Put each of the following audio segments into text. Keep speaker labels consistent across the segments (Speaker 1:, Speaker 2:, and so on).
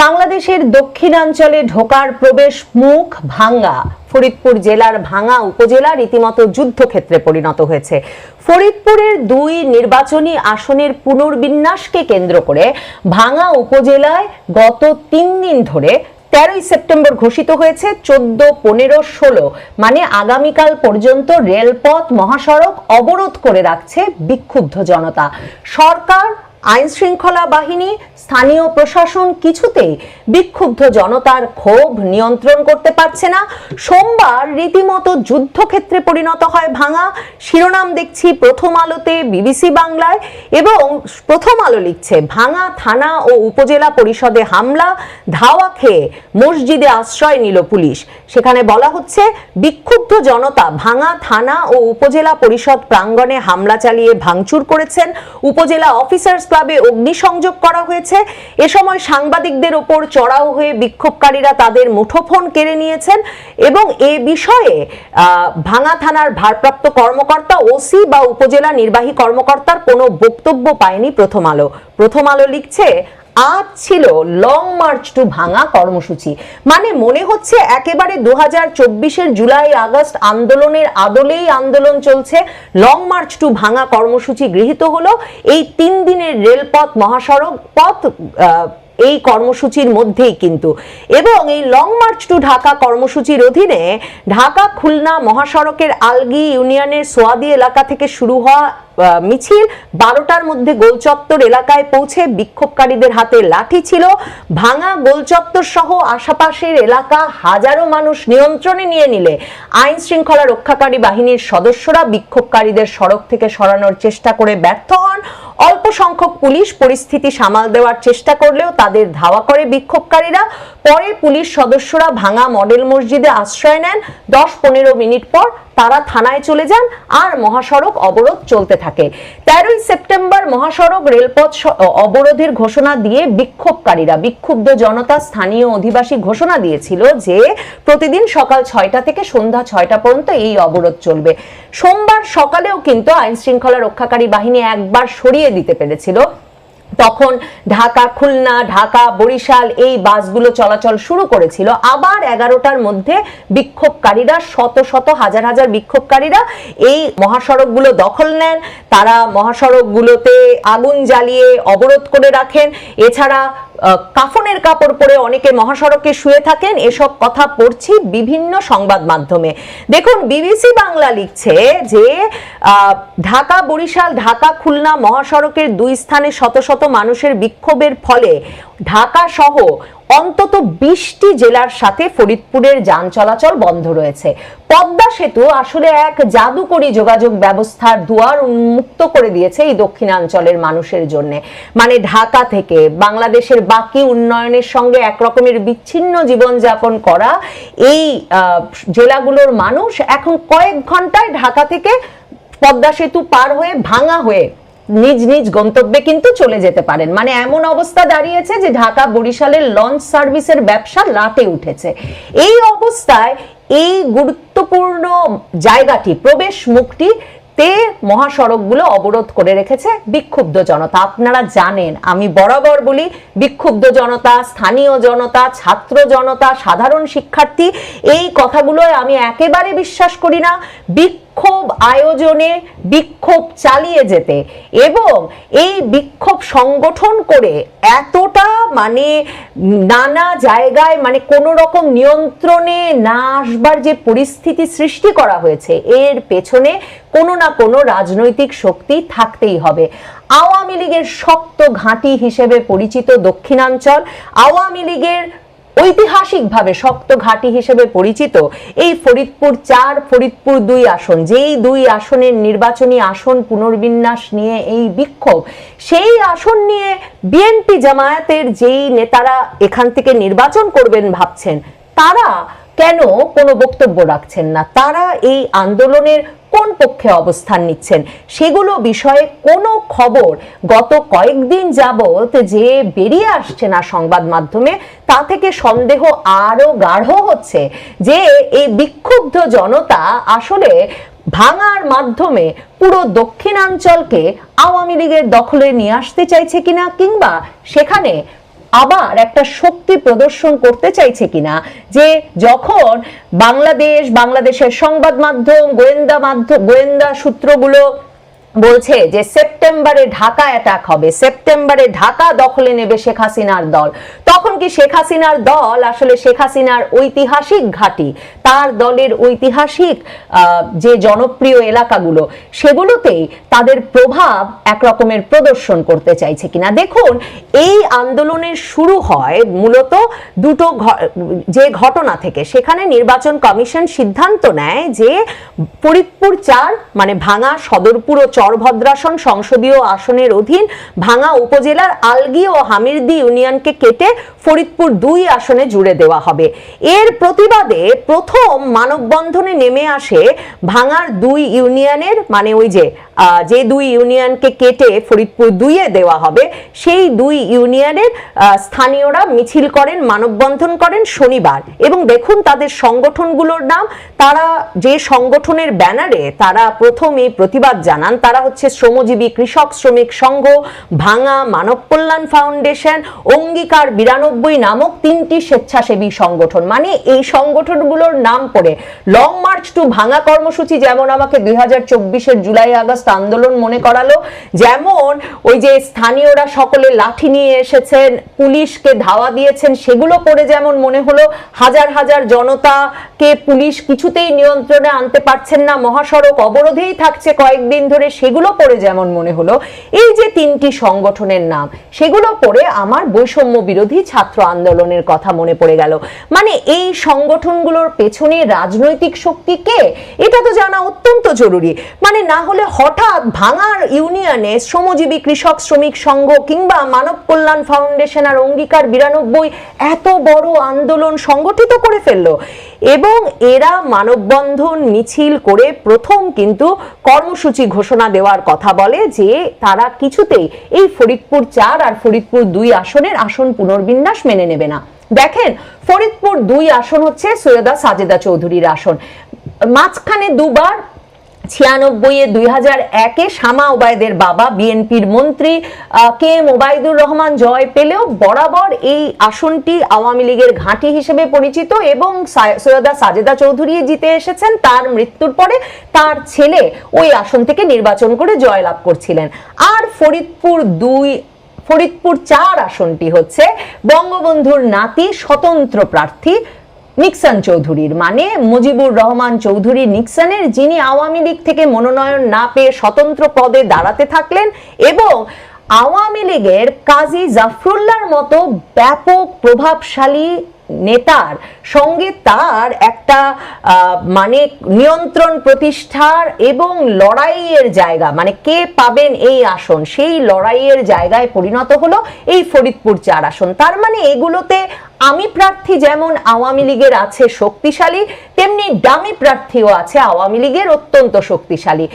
Speaker 1: বাংলাদেশের দক্ষিণাঞ্চলে ঢোকার প্রবেশ মুখ ভাঙ্গা। ফরিদপুর জেলার ভাঙ্গা উপজেলা রীতিমতো যুদ্ধক্ষেত্রে পরিণত হয়েছে। ফরিদপুরের দুই নির্বাচনী আসনের পুনর্বিন্যাসকে কেন্দ্র করে ভাঙ্গা উপজেলায় গত তিন দিন ধরে তেরোই সেপ্টেম্বর ঘোষিত হয়েছে চোদ্দ, পনেরো, ষোলো। মানে আগামীকাল পর্যন্ত রেলপথ, মহাসড়ক অবরোধ করে রাখছে বিক্ষুব্ধ জনতা। সরকার আইন শৃঙ্খলা বাহিনী, স্থানীয় প্রশাসন কিছুতেই বিক্ষুব্ধ জনতার ক্ষোভ নিয়ন্ত্রণ করতে পারছে না। সোমবার রীতিমতো যুদ্ধক্ষেত্রে পরিণত হয় ভাঙা। শিরোনাম দেখছি প্রথম আলোতে বিবিসি বাংলায় এবং প্রথম আলো লিখছে, ভাঙা থানা ও উপজেলা পরিষদে হামলা, ধাওয়া খেয়ে মসজিদে আশ্রয় নিল পুলিশ। সেখানে বলা হচ্ছে, বিক্ষুব্ধ জনতা ভাঙা থানা ও উপজেলা পরিষদ প্রাঙ্গণে হামলা চালিয়ে ভাঙচুর করেছেন। উপজেলা অফিসার্স ক্লাবে অগ্নিসংযোগ করা হয়েছে। এ সময় সাংবাদিকদের ওপর চড়াও হয়ে বিক্ষোভকারীরা তাদের মুঠোফোন কেড়ে নিয়েছেন এবং এ বিষয়ে ভাঙা থানার ভারপ্রাপ্ত কর্মকর্তা, ওসি বা উপজেলা নির্বাহী কর্মকর্তার কোনো বক্তব্য পায়নি প্রথম আলো। প্রথম আলো লিখছে আজ ছিল লং মার্চ টু ভাঙা কর্মসূচি। মানে মনে হচ্ছে একেবারে দু হাজার চব্বিশের জুলাই, আগস্ট আন্দোলনের আদলেই আন্দোলন চলছে। লং মার্চ টু ভাঙা কর্মসূচি গৃহীত হলো এই তিন দিনের রেলপথ মহাসড়ক পথ এই কর্মসূচির মধ্যেই কিন্তু। এবং এই লং মার্চ টু ঢাকা কর্মসূচির অধীনে ঢাকা খুলনা মহাসড়কের আলগি ইউনিয়নের সোয়াদি এলাকা থেকে শুরু হওয়া মিছিল। বারোটার মধ্যে গোলচত্বর এলাকায় পৌঁছে বিক্ষোভকারীদের হাতে লাঠি ছিল। ভাঙা গোলচত্বর সহ আশাপাশের এলাকা হাজারো মানুষ নিয়ন্ত্রণে নিয়ে নিলে। আইন শৃঙ্খলা রক্ষাকারী বাহিনীর সদস্যরা বিক্ষোভকারীদের সড়ক থেকে সরানোর চেষ্টা করে ব্যর্থ হন। অল্প সংখ্যক পুলিশ পরিস্থিতি সামাল দেওয়ার চেষ্টা করলেও তাদের ধাওয়া করে বিক্ষোভকারীরা। পরে পুলিশ সদস্যরা ভাঙা মডেল মসজিদে আশ্রয় নেন। দশ পনেরো মিনিট পর তারা থানায় চলে যান আর মহাসড়ক অবরোধ চলতে থাকে। তেরোই সেপ্টেম্বর মহাসড়ক রেলপথ অবরোধের ঘোষণা দিয়ে বিক্ষোভকারীরা, বিক্ষুব্ধ জনতা স্থানীয় অধিবাসী ঘোষণা দিয়েছিল যে প্রতিদিন সকাল ছয়টা থেকে সন্ধ্যা ছয়টা পর্যন্ত এই অবরোধ চলবে। সোমবার সকালেও কিন্তু আইন শৃঙ্খলা রক্ষাকারী বাহিনী একবার সরিয়ে দিতে পেরেছিল। তখন ঢাকা, খুলনা, ঢাকা, বরিশাল এই বাসগুলো চলাচল শুরু করেছিল। আবার এগারোটার মধ্যে বিক্ষোভকারীরা, শত শত, হাজার হাজার বিক্ষোভকারীরা এই মহাসড়কগুলো দখল নেন। তারা মহাসড়কগুলোতে আগুন জ্বালিয়ে অবরোধ করে রাখেন। এছাড়া কাফনের কাপড় পরে অনেকে মহাসড়কে শুয়ে থাকেন, এসব কথা পড়ছি বিভিন্ন সংবাদ মাধ্যমে। দেখুন, বিবিসি বাংলা লিখছে যে ঢাকা, বরিশাল, ঢাকা, খুলনা মহাসড়কের দুই স্থানে শত শত মানুষের বিক্ষোভের ফলে ঢাকা সহ অন্তত বিশটি জেলার সাথে ফরিদপুরের যান চলাচল বন্ধ রয়েছে। পদ্মা সেতু আসলে এক জাদুকরী যোগাযোগ ব্যবস্থার দুয়ার উন্মুক্ত করে দিয়েছে এই দক্ষিণাঞ্চলের মানুষের জন্য। মানে ঢাকা থেকে বাংলাদেশের বাকি উন্নয়নের সঙ্গে একরকমের বিচ্ছিন্ন জীবনযাপন করা এই জেলাগুলোর মানুষ এখন কয়েক ঘন্টায় ঢাকা থেকে পদ্মা সেতু পার হয়ে ভাঙা হয়ে নিজ নিজ গন্তব্যে কিন্তু চলে যেতে পারেন। মানে এমন অবস্থা দাঁড়িয়েছে যে ঢাকা বরিশালের লঞ্চ সার্ভিসের ব্যবসা লাটে উঠেছে। এই অবস্থায় এই গুরুত্বপূর্ণ জায়গাটি প্রবেশ মুখটি তে মহাসড়কগুলো অবরোধ করে রেখেছে বিক্ষুব্ধ জনতা। আপনারা জানেন, আমি বরাবর বলি, বিক্ষুব্ধ জনতা, স্থানীয় জনতা, ছাত্র জনতা, সাধারণ শিক্ষার্থী, এই কথাগুলোয় আমি একেবারে বিশ্বাস করি না। বিক্ষোভ আয়োজনে বিক্ষোভ চালিয়ে যেতে এবং এই বিক্ষোভ সংগঠন করে এতটা মানে নানা জায়গায় মানে কোনো রকম নিয়ন্ত্রণে না আসবার যে পরিস্থিতি সৃষ্টি করা হয়েছে, এর পেছনে কোনো না কোনো রাজনৈতিক শক্তি থাকতেই হবে। আওয়ামী লীগের শক্ত ঘাঁটি হিসেবে পরিচিত দক্ষিণাঞ্চল, আওয়ামী লীগের ঐতিহাসিকভাবে শক্ত ঘাঁটি হিসেবে পরিচিত এই ফরিদপুর চার, ফরিদপুর দুই আসন। যেই দুই আসনের নির্বাচনী আসন পুনর্বিন্যাস নিয়ে এই বিক্ষোভ, সেই আসন নিয়ে বিএনপি জামায়াতের যেই নেতারা এখান থেকে নির্বাচন করবেন ভাবছেন, তারা কেন কোনো বক্তব্য রাখছেন না? তারা এই আন্দোলনের কোন পক্ষে অবস্থান নিচ্ছেন? সেগুলো বিষয়ে কোনো খবর গত কয়েকদিন যাবত যে বেরিয়ে আসছে না সংবাদ মাধ্যমে, তা থেকে সন্দেহ আরও গাঢ় হচ্ছে যে এই বিক্ষুব্ধ জনতা আসলে ভাঙার মাধ্যমে পুরো দক্ষিণাঞ্চলকে আওয়ামী লীগের দখলে নিয়ে আসতে চাইছে কিনা কিংবা সেখানে আবার একটা শক্তি প্রদর্শন করতে চাইছে কিনা? যে যখন বাংলাদেশ, বাংলাদেশের সংবাদ মাধ্যম, গোয়েন্দা মাধ্যম গোয়েন্দা সূত্রগুলো বলছে যে সেপ্টেম্বরে ঢাকা অ্যাটাক হবে। সেপ্টেম্বরে ঢাকা দখলে নেবে শেখ হাসিনার দল। তখন কি শেখ হাসিনার দল আসলে শেখ হাসিনার ঐতিহাসিক ঘাঁটি? তার দলের ঐতিহাসিক যে জনপ্রিয় এলাকাগুলো, সেগুলোতেই তাদের প্রভাব একরকমের প্রদর্শন করতে চাইছে কিনা। দেখুন, এই আন্দোলনের শুরু হয় মূলত দুটো যে ঘটনা থেকে। সেখানে নির্বাচন কমিশন সিদ্ধান্ত নেয় যে ফরিদপুর চার মানে ভাঙা সদরপুর ও চরভদ্রাসন সংসদীয় আসনের অধীন ভাঙা উপজেলার আলগি ও হামিরদি ইউনিয়নকে কেটে ফরিদপুর দুই আসনে জুড়ে দেওয়া হবে। এর প্রতিবাদে প্রথম মানববন্ধনে নেমে আসে ভাঙার দুই ইউনিয়নের মানে ওই যে যে দুই ইউনিয়নকে কেটে ফরিদপুর দুইয়ে দেওয়া হবে, সেই দুই ইউনিয়নের স্থানীয়রা মিছিল করেন, মানববন্ধন করেন শনিবার। এবং দেখুন তাদের সংগঠনগুলোর নাম, তারা যে সংগঠনের ব্যানারে তারা প্রথম এই প্রতিবাদ জানান, তারা হচ্ছে শ্রমজীবী কৃষক শ্রমিক সংঘ, ভাঙা মানব কল্যাণ ফাউন্ডেশন, অঙ্গীকার বিরানব্বই নামক তিনটি স্বেচ্ছাসেবী সংগঠন। মানে এই সংগঠনগুলোর নাম করে লং মার্চ টু ভাঙা কর্মসূচি যেমন আমাকে দুই হাজার চব্বিশের জুলাই আগস্ট আন্দোলন মনে করালো। যেমন ওই যে স্থানীয়রা সকলে লাঠি নিয়ে এসেছেন, পুলিশকে ধাওয়া দিয়েছেন, সেগুলো করে যেমন মনে হলো, হাজার হাজার জনতাকে পুলিশ কিছুতেই নিয়ন্ত্রণে আনতে পারছেন না, মহাসড়ক অবরোধেই থাকছে কয়েকদিন ধরে, সেগুলো পড়ে যেমন মনে হলো। এই যে তিনটি সংগঠনের নাম, সেগুলো পড়ে আমার বৈষম্য বিরোধী ছাত্র আন্দোলনের কথা মনে পড়ে গেল। মানে এই সংগঠনগুলোর পেছনে রাজনৈতিক শক্তি কে? এটা তো জানা অত্যন্ত জরুরি। মানে না হলে হঠাৎ ভাঙার ইউনিয়নে শ্রমজীবী কৃষক শ্রমিক সংঘ কিংবা মানব কল্যাণ ফাউন্ডেশন আর অঙ্গীকার বিরানব্বই এত বড় আন্দোলন সংগঠিত করে ফেলল। এবং এরা মানববন্ধন মিছিল করে প্রথম কিন্তু কর্মসূচি ঘোষণা দেওয়ার কথা বলে যে তারা কিছুতেই এই ফরিদপুর চার আর ফরিদপুর দুই আসনের আসন পুনর্বিন্যাস মেনে নেবে না। দেখেন, ফরিদপুর দুই আসন হচ্ছে সৈয়দা সাজেদা চৌধুরীর আসন। মাঝখানে দুবার ছিয়ানব্বই এ দুই হাজার একে শামা ওবায়দের বাবা, বিএনপির মন্ত্রী কে এম ওবায়দুর রহমান জয় পেলেও বরাবর এই আসনটি আওয়ামী লীগের ঘাঁটি হিসেবে পরিচিত এবং সৈয়দা সাজেদা চৌধুরী জিতে এসেছেন। তার মৃত্যুর পরে তার ছেলে ওই আসন থেকে নির্বাচন করে জয়লাভ করছিলেন। আর ফরিদপুর দুই, ফরিদপুর চার আসনটি হচ্ছে বঙ্গবন্ধুর নাতি স্বতন্ত্র প্রার্থী নিক্সন চৌধুরীর মানে মুজিবুর রহমান চৌধুরী নিক্সনের, যিনি আওয়ামী লীগ থেকে মনোনয়ন না পেয়ে স্বতন্ত্র পদে দাঁড়াতে থাকলেন এবং আওয়ামী লীগের কাজী জাফরুল্লাহর মতো ব্যাপক প্রভাবশালী নেতার সঙ্গে তার একটা মানে নিয়ন্ত্রণ প্রতিষ্ঠার এবং লড়াইয়ের জায়গা মানে কে পাবেন এই আসন, সেই লড়াইয়ের জায়গায় পরিণত হলো এই ফরিদপুর চার আসন। তার মানে এগুলোতে আমি প্রার্থী যেমন আওয়ামী লীগের আছে শক্তিশালী, তেমনি ডামি প্রার্থীও আছে আওয়ামী লীগের অত্যন্ত শক্তিশালী।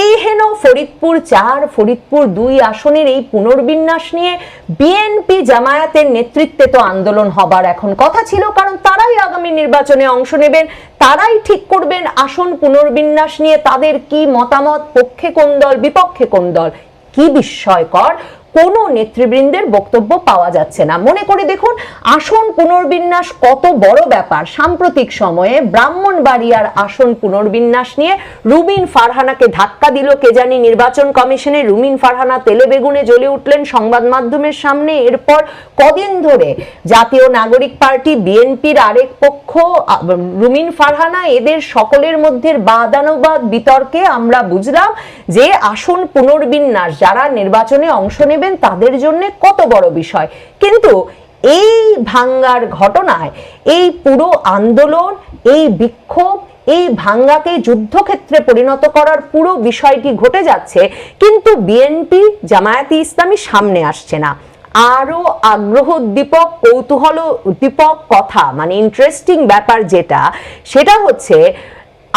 Speaker 1: এই হেন ফরিদপুর চার, ফরিদপুর দুই আসনের এই পুনর্বিন্যাস নিয়ে বিএনপি জামায়াতের নেতৃত্বে তো আন্দোলন হবার এখন কথা ছিল, কারণ তারাই আগামী নির্বাচনে অংশ নেবেন, তারাই ঠিক করবেন আসন পুনর্বিন্যাস নিয়ে তাদের কি মতামত, পক্ষে কোন দল, বিপক্ষে কোন দল, কি বিস্ময়কর? কোনো নেতৃবৃন্দের বক্তব্য পাওয়া যাচ্ছে না। মনে করে দেখুন, আসন পুনর্বিন্যাস কত বড় ব্যাপার। সাম্প্রতিক সময়ে ব্রাহ্মণবাড়িয়ার আসন পুনর্বিন্যাস নিয়ে রুবিন ফারহানাকে ধাক্কা দিল কে জানি নির্বাচন কমিশনে। রুমিন ফারহানা তেলে বেগুনে জ্বলে উঠলেন সংবাদ মাধ্যমের সামনে। এরপর কদিন ধরে জাতীয় নাগরিক পার্টি, বিএনপির আরেক পক্ষ রুমিন ফারহানা, এদের সকলের মধ্যে বাদানুবাদ বিতর্কে আমরা বুঝলাম যে আসন পুনর্বিন্যাস, যারা নির্বাচনে অংশ নেবেন তাদের জন্য কত বড় বিষয়। কিন্তু এই ভাঙ্গার ঘটনায়, এই পুরো আন্দোলন, এই বিক্ষোভ, এই ভাঙ্গাকে যুদ্ধক্ষেত্রে পরিণত করার পুরো বিষয়টি ঘটে যাচ্ছে, কিন্তু বিএনপি জামায়াতি ইসলামী সামনে আসছে না। আরও আগ্রহ উদ্দীপক, কৌতূহল উদ্দীপক কথা মানে ইন্টারেস্টিং ব্যাপার যেটা, সেটা হচ্ছে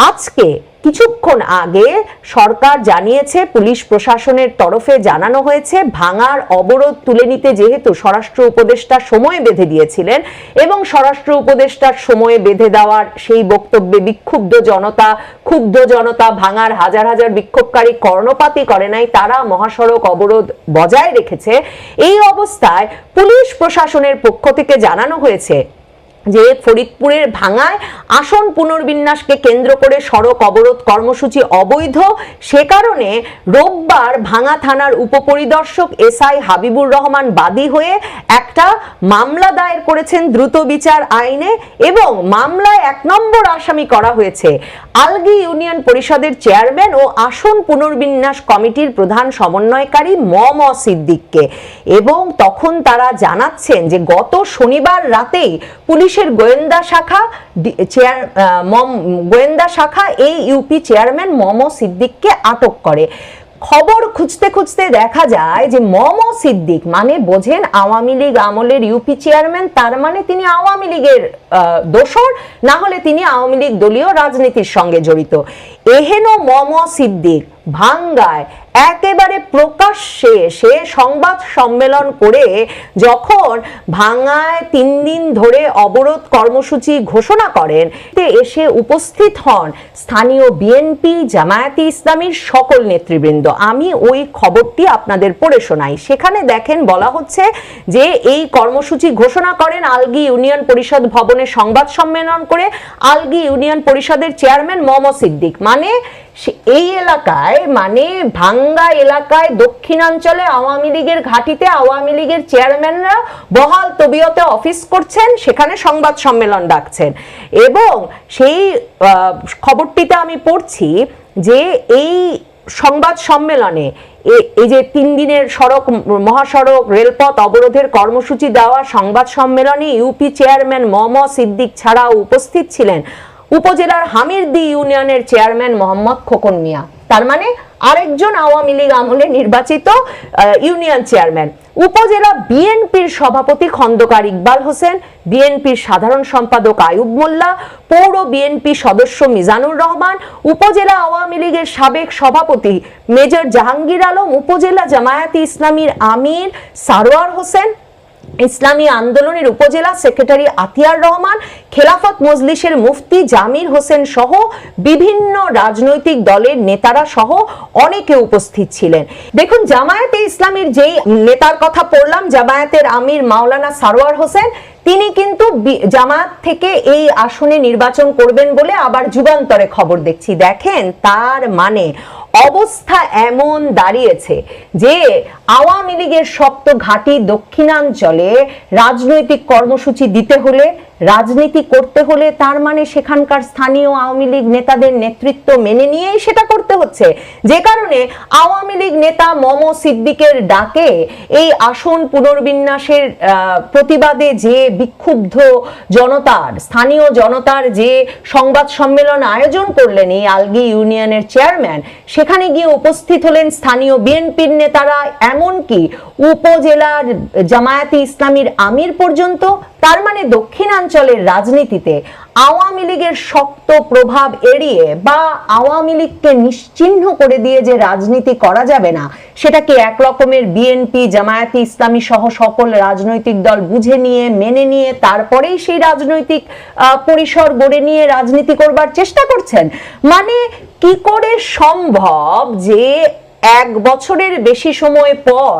Speaker 1: আজকে কিছুক্ষণ আগে সরকার জানিয়েছে, পুলিশ প্রশাসনের তরফে জানানো হয়েছে, ভাঙার অবরোধ তুলে নিতে যেহেতু স্বরাষ্ট্র উপদেষ্টা সময় বেঁধে দিয়েছিলেন এবং স্বরাষ্ট্র উপদেষ্টার সময়ে বেঁধে দেওয়ার সেই বক্তব্যে বিক্ষুব্ধ জনতা, ক্ষুব্ধ জনতা, ভাঙার হাজার হাজার বিক্ষোভকারী কর্ণপাতই করে নাই, তারা মহাসড়ক অবরোধ বজায় রেখেছে। এই অবস্থায় পুলিশ প্রশাসনের পক্ষ থেকে জানানো হয়েছে যে ফরিদপুরের ভাঙায় আসন পুনর্বিন্যাসকে কেন্দ্র করে সড়ক অবরোধ কর্মসূচি অবৈধ। সে কারণে রোববার ভাঙা থানার উপপরিদর্শক এসআই হাবিবুর রহমান বাদী হয়ে একটা মামলা দায়ের করেছেন দ্রুত বিচার আইনে এবং মামলায় এক নম্বর আসামি করা হয়েছে। আলগি ইউনিয়ন পরিষদের চেয়ারম্যান ও আসন পুনর্বিন্যাস কমিটির প্রধান সমন্বয়কারী মম সিদ্দিককে। এবং তখন তারা জানাচ্ছেন যে গত শনিবার রাতেই পুলিশের গোয়েন্দা শাখা চেয়ার মম, গোয়েন্দা শাখা এই ইউপি চেয়ারম্যান মম সিদ্দিককে আটক করে। খবর খুঁজতে খুঁজতে দেখা যায় যে মম সিদ্দিক মানে বোঝেন আওয়ামী লীগ আমলের ইউপি চেয়ারম্যান, তার মানে তিনি আওয়ামী লীগের দোসর না হলে তিনি আওয়ামী লীগ দলীয় রাজনীতির সঙ্গে জড়িত। এহেন মম সিদ্দিক ভাঙ্গায় একেবারে প্রকাশ্যে সে সংবাদ সম্মেলন করে যখন ভাঙায় তিন দিন ধরে অবরোধ কর্মসূচি ঘোষণা করেন এসে উপস্থিত হন স্থানীয় বিএনপি, জামায়াতে ইসলামীর সকল নেতৃবৃন্দ। আমি ওই খবরটি আপনাদের পড়ে শোনাই। সেখানে দেখেন, বলা হচ্ছে যে এই কর্মসূচি ঘোষণা করেন আলগি ইউনিয়ন পরিষদ ভবনে সংবাদ সম্মেলন করে আলগি ইউনিয়ন পরিষদের চেয়ারম্যান মোহাম্মদ সিদ্দিক। মানে এই এলাকায় মানে ভাঙ্গা এলাকায় দক্ষিণাঞ্চলে আওয়ামী লীগের ঘাটিতে আওয়ামী লীগের চেয়ারম্যানরা বহাল তবিয়তে অফিস করছেন, সেখানে সংবাদ সম্মেলন ডাকছেন। এবং সেই খবরটিতে আমি পড়ছি যে এই সংবাদ সম্মেলনে এই যে তিন দিনের সড়ক, মহাসড়ক, রেলপথ অবরোধের কর্মসূচি দেওয়া সংবাদ সম্মেলনে ইউপি চেয়ারম্যান মম সিদ্দিক ছাড়াও উপস্থিত ছিলেন। উপজেলার হামিরদি ইউনিয়নের চেয়ারম্যান মোহাম্মদ খোকন মিয়া। তার মানে আরেকজন আওয়ামী লীগ আমলে নির্বাচিত ইউনিয়ন চেয়ারম্যান। উপজেলা বিএনপির সভাপতি খন্দকার ইকবাল হোসেন, বিএনপির সাধারণ সম্পাদক আয়ুব মোল্লা, পৌর বিএনপি সদস্য মিজানুর রহমান, উপজেলা আওয়ামী লীগের সাবেক সভাপতি মেজর জাহাঙ্গীর আলম, উপজেলা জামায়াতে ইসলামীর আমির সারোয়ার হোসেন ইসলামী আন্দোলনের উপজেলা সেক্রেটারি আতিয়ার রহমান, খেলাফত মজলিসের মুফতি জামির হোসেন সহ বিভিন্ন রাজনৈতিক দলের নেতারা সহ অনেকে উপস্থিত ছিলেন। দেখুন, জামায়াতে ইসলামীর যেই নেতার কথা পড়লাম, জামায়াতের আমির মাওলানা সারোয়ার হোসেন, তিনি কিন্তু জামায়াত থেকে এই আসনে নির্বাচন করবেন বলে আবার যুগান্তরে খবর দেখছি। দেখেন তার মানে অবস্থা এমন দাঁড়িয়েছে যে আওয়ামী লীগের শক্ত ঘাঁটি দক্ষিণাঞ্চলে রাজনৈতিক কর্মসূচি দিতে হলে রাজনীতি করতে হলে তার মানে সেখানকার স্থানীয় আওয়ামী লীগ নেতাদের নেতৃত্ব মেনে নিয়েই সেটা করতে হচ্ছে। যে কারণে আওয়ামী লীগ নেতা মম সিদ্দিকের ডাকে এই আসন পুনর্বিন্যাসের প্রতিবাদে যে বিক্ষুব্ধ জনতার, স্থানীয় জনতার যে সংবাদ সম্মেলন আয়োজন করলেন এই আলগি ইউনিয়নের চেয়ারম্যান, সেখানে গিয়ে উপস্থিত হলেন স্থানীয় বিএনপির নেতারা, এমনকি উপজেলার জামায়াতে ইসলামীর আমির পর্যন্ত। তার মানে দক্ষিণাঞ্চলের রাজনীতিতে আওয়ামী লীগের শক্ত প্রভাব এড়িয়ে বা আওয়ামী লীগকে নিশ্চিহ্ন করে দিয়ে যে রাজনীতি করা যাবে না সেটা কি এক রকমের বিএনপি জামায়াতে ইসলামী সহ সকল রাজনৈতিক দল বুঝে নিয়ে, মেনে নিয়ে, তারপরেই সেই রাজনৈতিক পরিসর গড়ে নিয়ে রাজনীতি করবার চেষ্টা করছেন। মানে কি করে সম্ভব যে এক বছরের বেশি সময় পর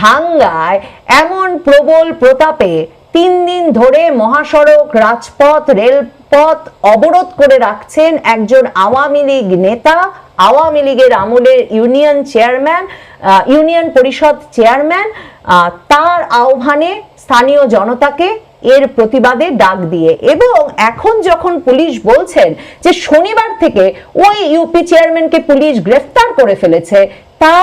Speaker 1: ভাঙ্গায় এমন প্রবল প্রতাপে তিন দিন ধরে মহাসড়ক, রাজপথ, রেলপথ অবরোধ করে রাখছেন একজন আওয়ামী লীগ নেতা। আওয়ামী লীগের আমলের ইউনিয়ন চেয়ারম্যান ইউনিয়ন পরিষদ চেয়ারম্যান তার আহ্বানে স্থানীয় জনতাকে এর প্রতিবাদে ডাক দিয়ে। এবং এখন যখন পুলিশ বলছেন যে শনিবার থেকে ওই ইউপি চেয়ারম্যানকে পুলিশ গ্রেফতার করে ফেলেছে, তা